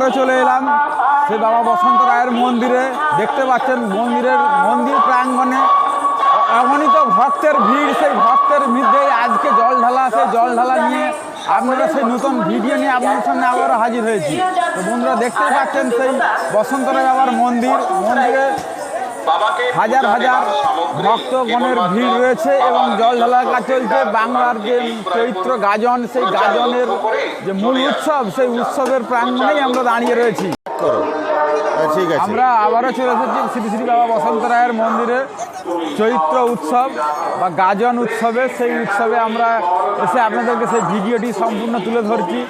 আবারও চলে এলাম সে বাবা বসন্ত রায়ের মন্দিরে। দেখতে পাচ্ছেন মন্দিরের মন্দির প্রাঙ্গণে তো ভক্তের ভিড়, সেই ভক্তের মধ্যে আজকে জল ঢালা সেই জল ঢালা নিয়ে আপনারা সেই নতুন ভিডিও নিয়ে আপনাদের সামনে আবারও হাজির হয়েছি। তো বন্ধুরা দেখতে পাচ্ছেন সেই বসন্ত রায় বাবার মন্দির। মন্দিরে হাজার হাজার ভক্তগণের ভিড় রয়েছে এবং জল ঢালার কাজ চলছে। বাংলার যে চৈত্র গাজন সেই গাজনের যে মূল উৎসব সেই উৎসবের প্রাঙ্গণেই আমরা দাঁড়িয়ে রয়েছি। ঠিক আছে। আমরা আবারও চলে এসেছি শ্রী শ্রী বাবা বসন্ত রায়ের মন্দিরে। চৈত্র উৎসব বা গাজন উৎসবে সেই উৎসবে আমরা এসে আপনাদেরকে সেই ভিডিওটি সম্পূর্ণ তুলে ধরছি।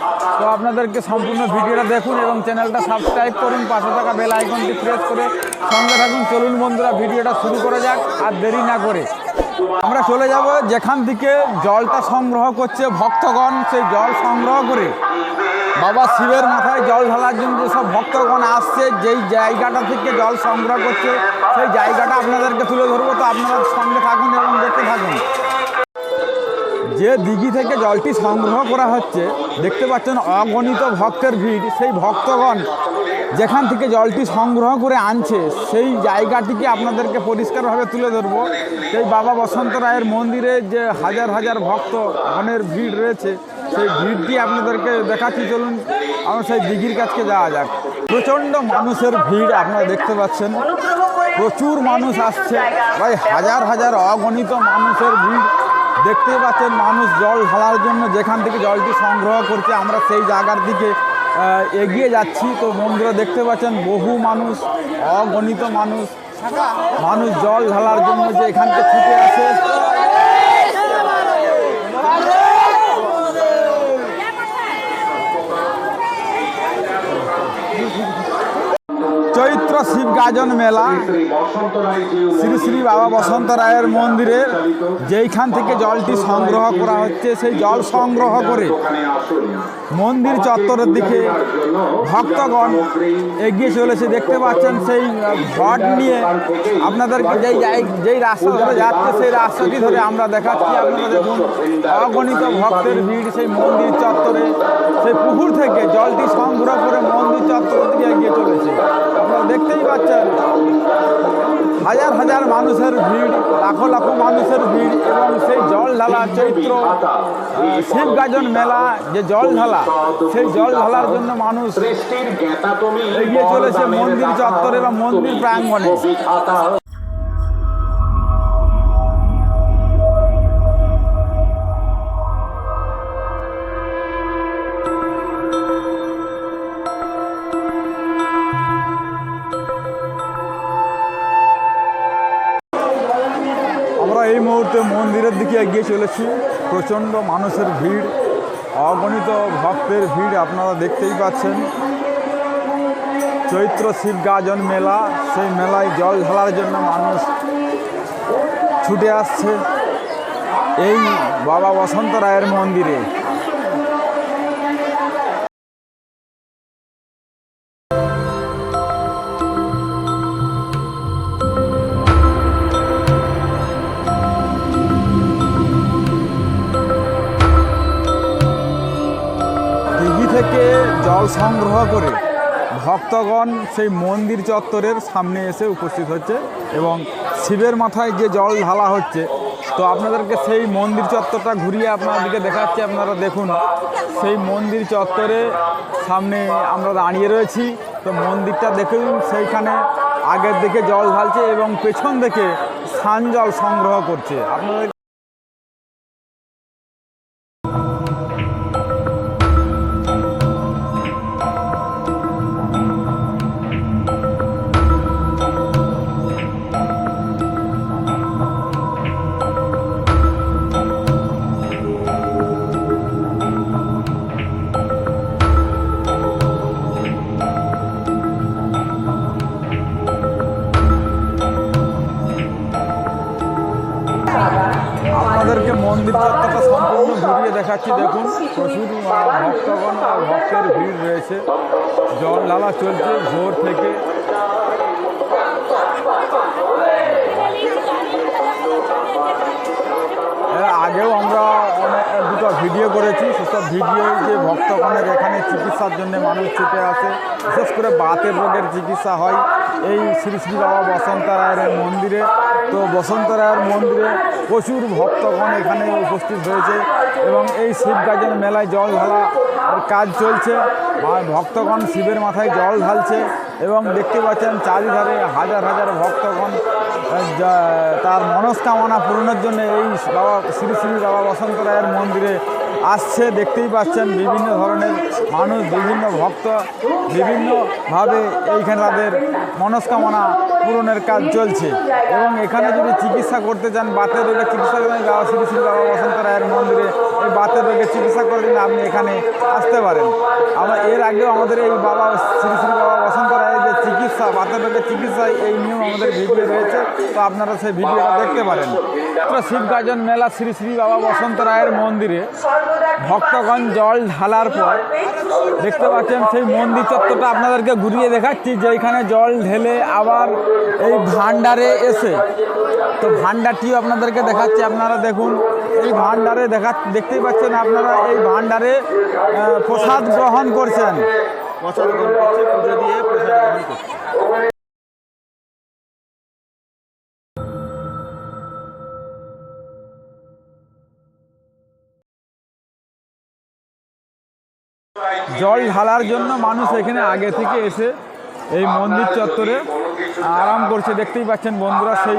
তো আপনাদেরকে সম্পূর্ণ ভিডিওটা দেখুন এবং চ্যানেলটা সাবস্ক্রাইব করুন। পাশে থাকা বেল আইকনটি প্রেস করে সঙ্গে থাকুন, চলুন বন্ধুরা, ভিডিওটা শুরু করা যাক, আর দেরি না করে। আমরা চলে যাব যেখান থেকে জলটা সংগ্রহ করছে ভক্তগণ, সেই জল সংগ্রহ করে। বাবা শিবের মাথায় জল ঢালার জন্য সব ভক্তগণ আসছে, যেই জায়গাটা থেকে জল সংগ্রহ করছে, সেই জায়গাটা আপনাদেরকে তুলে ধরবো। তো আপনারা সঙ্গে থাকুন এবং দেখতে থাকুন। যে দিঘি থেকে জলটি সংগ্রহ করা হচ্ছে, দেখতে পাচ্ছেন অগণিত ভক্তের ভিড়। সেই ভক্তগণ যেখান থেকে জলটি সংগ্রহ করে আনছে, সেই জায়গাটিকে আপনাদেরকে পরিষ্কারভাবে তুলে ধরবো। সেই বাবা বসন্ত রায়ের মন্দিরে যে হাজার হাজার ভক্ত ভক্তগণের ভিড় রয়েছে, সেই ভিড়টি আপনাদেরকে দেখাচ্ছি। চলুন, আমরা সেই দিঘির কাছকে যাওয়া যাক। প্রচণ্ড মানুষের ভিড় আপনারা দেখতে পাচ্ছেন। প্রচুর মানুষ আসছে, প্রায় হাজার হাজার অগণিত মানুষের ভিড়। দেখতে পাচ্ছেন, মানুষ জল ঢালার জন্য যেখান থেকে জলটি সংগ্রহ করছে, আমরা সেই জায়গার দিকে এগিয়ে যাচ্ছি। তো বন্ধুরা, দেখতে পাচ্ছেন, বহু মানুষ, অগণিত মানুষ মানুষ জল ঢালার জন্য যে এখান থেকে ছুটে আসে চৈত্র শিব গাজন মেলা। শ্রী শ্রী বাবা বসন্ত রায়ের মন্দিরের যেইখান থেকে জলটি সংগ্রহ করা হচ্ছে, সেই জল সংগ্রহ করে মন্দির চত্বরের দিকে ভক্তগণ এগিয়ে চলেছে দেখতে পাচ্ছেন সেই ঘট নিয়ে আপনাদেরকে যেই যেই রাস্তা ধরে যাচ্ছে, সেই রাস্তাটি ধরে আমরা দেখাচ্ছি আপনারা দেখুন, অগণিত ভক্তের ভিড় সেই মন্দির চত্বরে। সেই পুকুর থেকে জলটি সংগ্রহ করে মন্দির চত্বরের দিকে এগিয়ে চলেছে। দেখতেই পাচ্ছেন। হাজার হাজার মানুষের ভিড় লাখো লাখো মানুষের ভিড় এবং সেই জল ঢালা চৈত্র শিব গাজন মেলা যে জল ঢালা সেই জল ঢালার জন্য মানুষ এগিয়ে চলেছে মন্দির চত্বরে বা মন্দির প্রাঙ্গণে। এই মুহূর্তে মন্দিরের দিকে এগিয়ে চলেছি। প্রচণ্ড মানুষের ভিড়, অগণিত ভক্তের ভিড় আপনারা দেখতেই পাচ্ছেন। চৈত্র শিব গাজন মেলা, সেই মেলায় জল ঢালার জন্য মানুষ ছুটে আসছে। এই বাবা বসন্ত রায়ের মন্দিরে। সংগ্রহ করে ভক্তগণ সেই মন্দির চত্বরের সামনে এসে উপস্থিত হচ্ছে এবং শিবের মাথায় যে জল ঢালা হচ্ছে। তো আপনাদেরকে সেই মন্দির চত্বরটা ঘুরিয়ে আপনাদেরকে দেখাচ্ছি, আপনারা দেখুন। সেই মন্দির চত্বরে সামনে আমরা দাঁড়িয়ে রয়েছি। তো মন্দিরটা দেখুন, সেইখানে আগের দিকে জল ঢালছে এবং পেছন থেকে সান জল সংগ্রহ করছে। আপনাদের সম্পূর্ণ দেখাচ্ছি, দেখুন। ভক্তের ভিড় রয়েছে। জল চলছে ভোর থেকে। আগেও আমরা অনেক দুটো ভিডিও করেছি, সেসব ভিডিও যে ভক্তগণের এখানে চিকিৎসা চিকিৎসার জন্য মানুষ ছুটে আসে। বিশেষ করে বাতের রোগের চিকিৎসা হয়। এই শ্রী শ্রী বাবা বসন্ত রায়ের মন্দিরে। তো বসন্ত রায়ের মন্দিরে প্রচুর ভক্তগণ এখানে উপস্থিত হয়েছে এবং এই শিব গাজন মেলায় জল ঢালা কাজ চলছে। ভক্তগণ শিবের মাথায় জল ঢালছে এবং দেখতে পাচ্ছেন চারিধারে হাজার হাজার ভক্তগণ তার মনস্কামনা পূরণের জন্য এই বাবা, শ্রী শ্রী বাবা বসন্ত রায়ের মন্দিরে আসছে, দেখতেই পাচ্ছেন বিভিন্ন ধরনের মানুষ, বিভিন্ন ভক্ত, বিভিন্নভাবে এইখানে তাদের মনস্কামনা পূরণের কাজ চলছে। এবং এখানে যদি চিকিৎসা করতে চান বাতের রোগের চিকিৎসা করেন বাবা শ্রী শ্রী বাবা বসন্ত রায়ের মন্দিরে এই বাতের রোগের চিকিৎসা করে আপনি এখানে আসতে পারেন। আমরা এর আগেও আমাদের এই বাবা শ্রী শ্রী বাবা বসন্ত রায়ের যে চিকিৎসা বাতের রোগের চিকিৎসা এই নিয়ম আমাদের ভিডিও রয়েছে। তো আপনারা সেই ভিডিওটা দেখতে পারেন। শিব গাজন মেলা শ্রী শ্রী বাবা বসন্ত রায়ের মন্দিরে ভক্তগণ জল ঢালার পর দেখতে পাচ্ছেন সেই মন্দির চত্বরটা আপনাদেরকে ঘুরিয়ে দেখাচ্ছি যেখানে জল ঢেলে আবার এই ভান্ডারে এসে। তো ভান্ডারটিও আপনাদেরকে দেখাচ্ছি আপনারা দেখুন। এই ভান্ডারে দেখা দেখতেই পাচ্ছেন আপনারা এই ভান্ডারে প্রসাদ গ্রহণ করছেন। প্রসাদ গ্রহণ করছে পুজো দিয়ে জল ঢালার জন্য মানুষ এখানে আগে থেকে এসে এই মন্দির চত্বরে আরাম করছে। দেখতেই পাচ্ছেন বন্ধুরা, সেই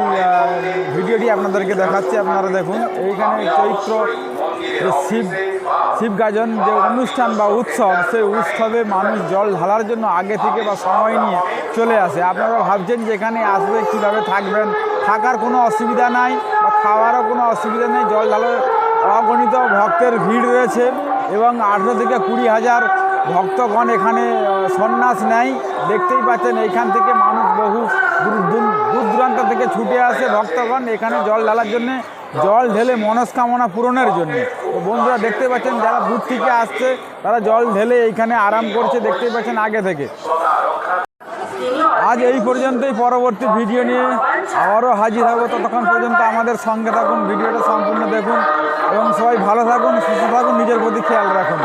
ভিডিওটি আপনাদেরকে দেখাচ্ছি। আপনারা দেখুন, এইখানে চৈত্র শিব শিব গাজন যে অনুষ্ঠান বা উৎসব, সেই উৎসবে মানুষ জল ঢালার জন্য আগে থেকে বা সময় নিয়ে চলে আসে। আপনারা ভাবছেন যে এখানে আসবে, কীভাবে থাকবেন? থাকার কোনো অসুবিধা নাই বা খাওয়ারও কোনো অসুবিধা নেই। জল ঢালার অগণিত ভক্তের ভিড় রয়েছে। এবং আঠেরো থেকে কুড়ি হাজার ভক্তগণ এখানে সন্ন্যাস নেয়। দেখতেই পাচ্ছেন এইখান থেকে মানুষ বহু দূর, দূর- দূর দূরান্ত থেকে ছুটে আসে ভক্তগণ এখানে জল ঢালার জন্যে, জল ঢেলে মনস্কামনা পূরণের জন্য। বন্ধুরা দেখতে পাচ্ছেন যারা দূর থেকে আসছে, তারা জল ঢেলে এইখানে আরাম করছে, দেখতেই পাচ্ছেন আগে থেকে। আজ এই পর্যন্তই, পরবর্তী ভিডিও নিয়ে আবারও হাজির হব ততক্ষণ পর্যন্ত আমাদের সঙ্গে থাকুন, ভিডিওটা সম্পূর্ণ দেখুন এবং সবাই ভালো থাকুন, সুস্থ থাকুন, নিজের প্রতি খেয়াল রাখুন।